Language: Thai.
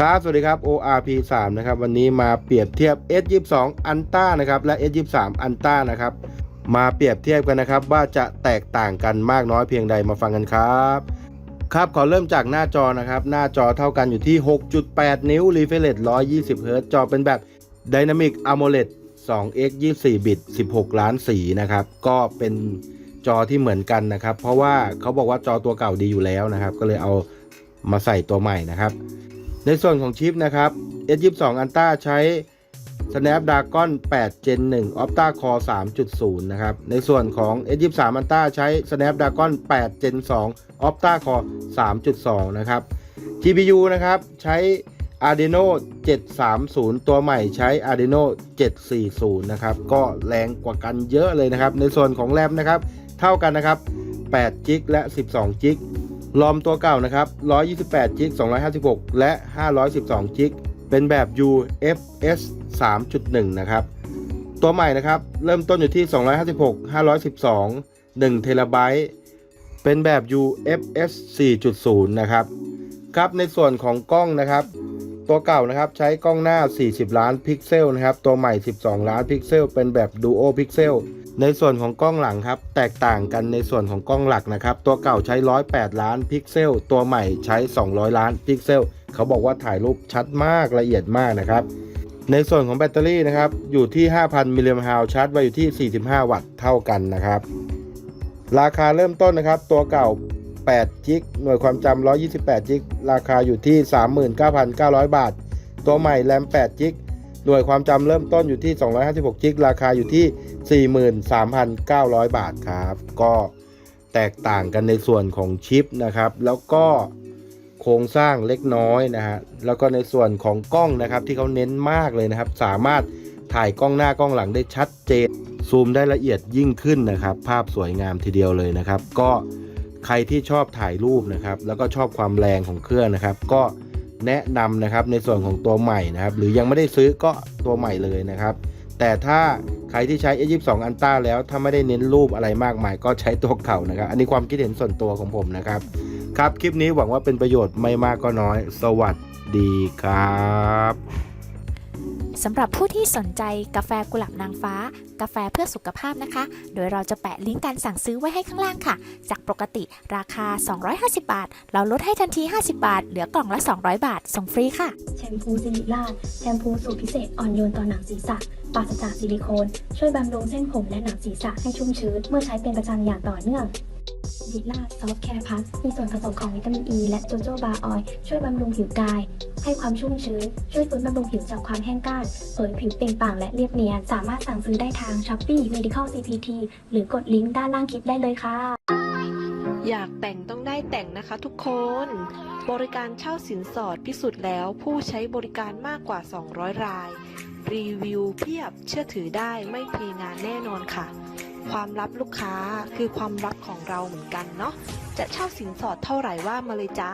ครับ สวัสดีครับ ORP 3นะครับ วันนี้มาเปรียบเทียบ S22 อันต้านะครับ และ S23 อันต้านะครับ มาเปรียบเทียบกันนะครับ ว่าจะแตกต่างกันมากน้อยเพียงใดมาฟังกันครับ ครับ ขอเริ่มจากหน้าจอนะครับ หน้าจอเท่ากันอยู่ที่ 6.8 นิ้ว Refresh 120 Hz จอเป็นแบบ Dynamic AMOLED 2x 24 บิต 16 ล้านสีนะครับ ก็เป็นจอที่เหมือนกันนะครับ เพราะว่าเขาบอกว่าจอตัวเก่าดีอยู่แล้วนะครับ ก็เลยเอามาใส่ตัวใหม่นะครับ ในส่วนของชิปนะครับ S22 Ultra ใช้ Snapdragon 8 Gen 1 Octa Core 3.0 นะครับ ในส่วนของ S23 Ultra ใช้ Snapdragon 8 Gen 2 Octa Core 3.2 นะครับ GPU นะครับ ใช้ Adreno 730 ตัวใหม่ใช้ Adreno 740 นะครับ ก็แรงกว่ากันเยอะเลยนะครับ ในส่วนของแรมนะครับ เท่ากันนะครับ8 g b และ 12 g b รอมตัวเก่านะครับ 128 g b 256 และ 512 g b เป็นแบบ UFS 3.1 นะครับ ตัวใหม่นะครับ เริ่มต้นอยู่ที่ 256 512 1เทราไบต์เป็นแบบ UFS 4.0 นะครับ ครับ ในส่วนของกล้องนะครับ ตัวเก่านะครับใช้กล้องหน้า 40 ล้านพิกเซลนะครับ ตัวใหม่ 12 ล้านพิกเซล เป็นแบบ Duo Pixel ในส่วนของกล้องหลังครับ แตกต่างกันในส่วนของกล้องหลักนะครับ ตัวเก่าใช้ 108 ล้านพิกเซล ตัวใหม่ใช้ 200 ล้านพิกเซล เขาบอกว่าถ่ายรูปชัดมากละเอียดมากนะครับ ในส่วนของแบตเตอรี่นะครับ อยู่ที่ 5,000 มิลลิแอมป์ฮาวชาร์จไว้อยู่ที่ 45 วัตต์เท่ากันนะครับ ราคาเริ่มต้นนะครับ ตัวเก่า8จิกหน่วยความจำ128จิกราคาอยู่ที่ 39,900 บาท ตัวใหม่แรม8จิก หน่วยความจำเริ่มต้นอยู่ที่ 256 จิก ราคาอยู่ที่ 43,900 บาทครับ ก็แตกต่างกันในส่วนของชิปนะครับ แล้วก็โครงสร้างเล็กน้อยนะฮะ แล้วก็ในส่วนของกล้องนะครับที่เขาเน้นมากเลยนะครับ สามารถถ่ายกล้องหน้ากล้องหลังได้ชัดเจน ซูมได้ละเอียดยิ่งขึ้นนะครับ ภาพสวยงามทีเดียวเลยนะครับ ก็ใครที่ชอบถ่ายรูปนะครับ แล้วก็ชอบความแรงของเครื่องนะครับ ก็ แนะนำนะครับในส่วนของตัวใหม่นะครับ หรือยังไม่ได้ซื้อก็ตัวใหม่เลยนะครับ แต่ถ้าใครที่ใช้ A22 อันต้าแล้วถ้าไม่ได้เน้นรูปอะไรมากมาย ก็ใช้ตัวเก่านะครับ อันนี้ความคิดเห็นส่วนตัวของผมนะครับ ครับคลิปนี้หวังว่าเป็นประโยชน์ไม่มากก็น้อย สวัสดีครับ สำหรับผู้ที่สนใจกาแฟกุหลาบนางฟ้า กาแฟเพื่อสุขภาพนะคะ โดยเราจะแปะลิงก์การสั่งซื้อไว้ให้ข้างล่างค่ะ จากปกติราคา 250 บาท เราลดให้ทันที 50 บาท เหลือกล่องละ 200 บาท ส่งฟรีค่ะ แชมพูซิลิล่าแชมพูสูตรพิเศษอ่อนโยนต่อหนังศีรษะปราศจากซิลิโคน ช่วยบำรุงเส้นผมและหนังศีรษะให้ชุ่มชื้นเมื่อใช้เป็นประจำอย่างต่อเนื่องซิลล่าซอฟแคร์พัสมีส่วนผสมของวิตามินอ e ีและโจโจบาออย ช่วยบำรุงผิวกาย ให้ความชุ่มชื้น ช่วยฟื้นบำรุงผิวจากความแห้งกร้านเผยผิวเปล่งปลั่งและเรียบเนียน สามารถสั่งซื้อได้ทาง Shopee Medical CPT หรือกดลิงก์ด้านล่างคลิปได้เลยค่ะ อยากแต่งต้องได้แต่งนะคะทุกคน บริการเช่าสินสอดพิสูจน์แล้วผู้ใช้บริการมากกว่า 200 ราย รีวิวเพียบเชื่อถือได้ไม่พลีงานแน่นอนค่ะความลับลูกค้าคือความลับของเราเหมือนกันเนาะ จะเช่าสินสอดเท่าไหร่ว่ามาเลยจ้า